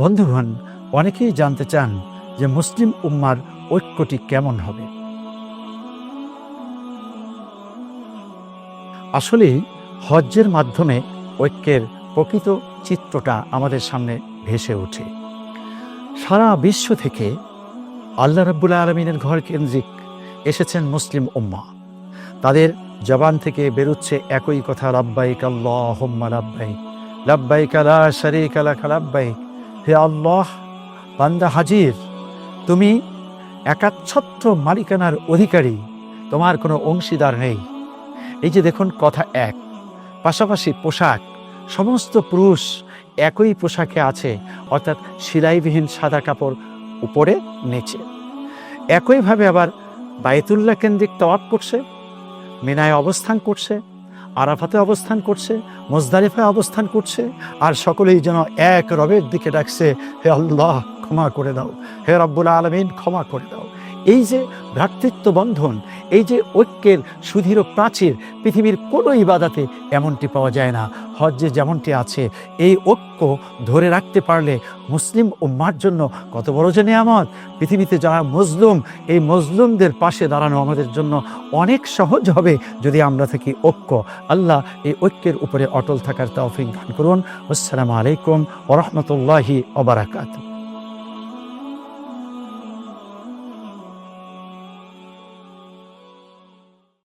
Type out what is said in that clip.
বন্ধুগণ, অনেকেই জানতে চান যে মুসলিম উম্মার ঐক্যটি কেমন হবে। আসলে হজ্জের মাধ্যমে ঐক্যের প্রকৃত চিত্রটা আমাদের সামনে ভেসে ওঠে। সারা বিশ্ব থেকে আল্লাহ রাব্বুল আলমিনের ঘর কেন্দ্রিক এসেছেন মুসলিম উম্মা। তাদের জবান থেকে বেরোচ্ছে একই কথা, লাব্বাইক আল্লাহ হোম্মা লাব্বাইক লাব্বাইক আলা শারিক আলাকা লাব্বাইক হে আল্লাহ, বান্দা হাজির, তুমি একাচ্ছত্র মালিকানার অধিকারী, তোমার কোনো অংশীদার নেই। এই যে দেখুন, কথা এক। পাশাপাশি পোশাক, সমস্ত পুরুষ একই পোশাকে আছে, অর্থাৎ সিলাইবিহীন সাদা কাপড় উপরে, নিচে। একইভাবে আবার বায়তুল্লাহ কেন্দ্রিক তওয়াব করছে, মিনায় অবস্থান করছে আরাফাতে অবস্থান করছে মোজদারিফায় অবস্থান করছে, আর সকলেই যেন এক রবের দিকে ডাকছে, হে আল্লাহ, ক্ষমা করে দাও। হে রব্বুল আলমিন, ক্ষমা করে দাও। এই যে ভ্রাতৃত্ব বন্ধন এই যে ঐক্যের সুদৃঢ় প্রাচীর, পৃথিবীর কোনো ইবাদাতে এমনটি পাওয়া যায় না। হজ্জে যেমনটি আছে, এই ঐক্য ধরে রাখতে পারলে মুসলিম উম্মার জন্য কত বড় যে নিয়ামত। পৃথিবীতে যারা মজলুম এই মজলুমদের পাশে দাঁড়ানো আমাদের জন্য অনেক সহজ হবে যদি আমরা থাকি ঐক্য। আল্লাহ এই ঐক্যের উপরে অটল থাকার তৌফিক দান করুন। আসসালামু আলাইকুম ওরহমতুল্লাহি ওবরাকাতুহ